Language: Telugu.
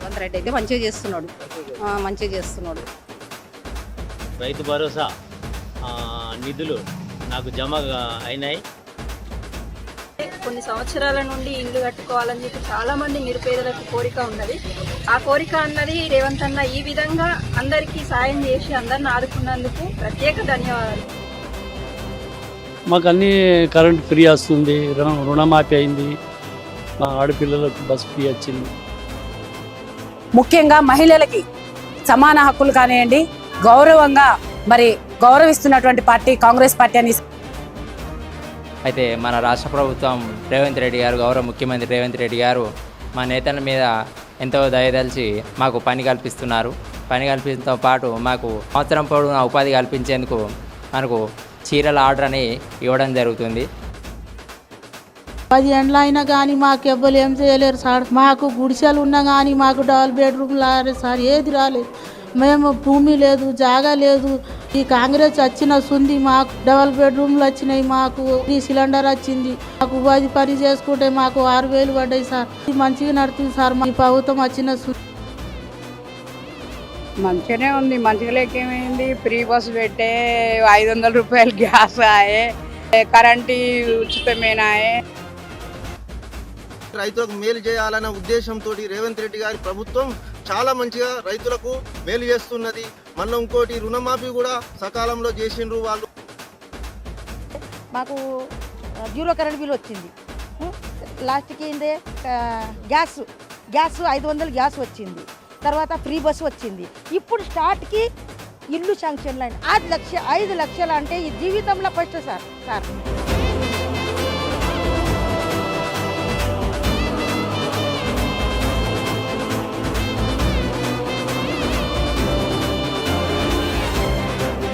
రేవంత్ రెడ్డి అయితే మంచిగా చేస్తున్నాడు. ఆ, మంచిగా చేస్తున్నాడు. రైతు భరోసా ఆ, నిధులు నాకు జమ అయినాయి. కొన్ని సంవత్సరాల నుండి ఇల్లు కట్టుకోవాలని చెప్పి చాలా మంది నిరుపేదలకు కోరిక ఉన్నది. ఆ కోరిక అన్నది రేవంత్ అన్న ఈ విధంగా అందరికీ సాయం చేసి అందరిని ఆదుకున్నందుకు ప్రత్యేక ధన్యవాదాలు. మాకు అన్ని కరెంట్ ఫ్రీ వస్తుంది రుణ- రుణమాఫీ అయింది. మా ఆడపిల్లలకు బస్ ఫ్రీ వచ్చింది. ముఖ్యంగా మహిళలకి సమాన హక్కులు కానివ్వండి గౌరవంగా మరి గౌరవిస్తున్నటువంటి పార్టీ కాంగ్రెస్ పార్టీ అని అయితే మన రాష్ట్ర ప్రభుత్వం రేవంత్ రెడ్డి గారు గౌరవ ముఖ్యమంత్రి రేవంత్ రెడ్డి గారు మా నేతల మీద ఎంతో దయదలిచి మాకు పని కల్పిస్తున్నారు. పని కల్పించడంతో పాటు మాకు సంవత్సరం పొడవునా ఉపాధి కల్పించేందుకు మనకు చీరల ఆర్డర్ అని ఇవ్వడం జరుగుతుంది. పది ఎండ్లు అయినా కానీ మాకు ఎవ్వరు ఏం చేయలేరు సార్. మాకు గుడిసెలు ఉన్నా కానీ మాకు డబుల్ బెడ్రూమ్ రాలేదు సార్. ఏది రాలేదు. మేము భూమి లేదు జాగా లేదు. ఈ కాంగ్రెస్ వచ్చిన సుంది మాకు డబల్ బెడ్రూమ్లు వచ్చినాయి మాకు. ఈ సిలిండర్ వచ్చింది. మాకు ఉపాధి పని చేసుకుంటే మాకు ఆరు వేలు పడ్డాయి సార్. ఇది మంచిగా నడుతుంది సార్. మా ఈ ప్రభుత్వం వచ్చిన సుంది మంచిగానే ఉంది. మంచిగా లేకేమైంది? ఫ్రీ బస్సు పెట్టే ఐదు వందల రూపాయలు గ్యాస్ ఆయే. కరెంటు ఉచితమేనాయే. రైతులకు మేలు చేయాలన్న ఉద్దేశంతో రేవంత్ రెడ్డి గారి ప్రభుత్వం చాలా మంచిగా రైతులకు మేలు చేస్తున్నది. మళ్ళీ ఇంకోటి రుణమాఫీ కూడా సకాలంలో చేసిండ్రు వాళ్ళు. మాకు జీరో కరెంట్ బిల్ వచ్చింది. లాస్ట్కి ఏందే? గ్యాస్ గ్యాస్ ఐదు వందలు గ్యాస్ వచ్చింది. తర్వాత ఫ్రీ బస్సు వచ్చింది. ఇప్పుడు స్టార్ట్కి ఇల్లు శాంక్షన్లు అయిన ఐదు లక్ష ఐదు లక్షలు అంటే ఈ జీవితంలో ఫస్ట్ సార్ సార్.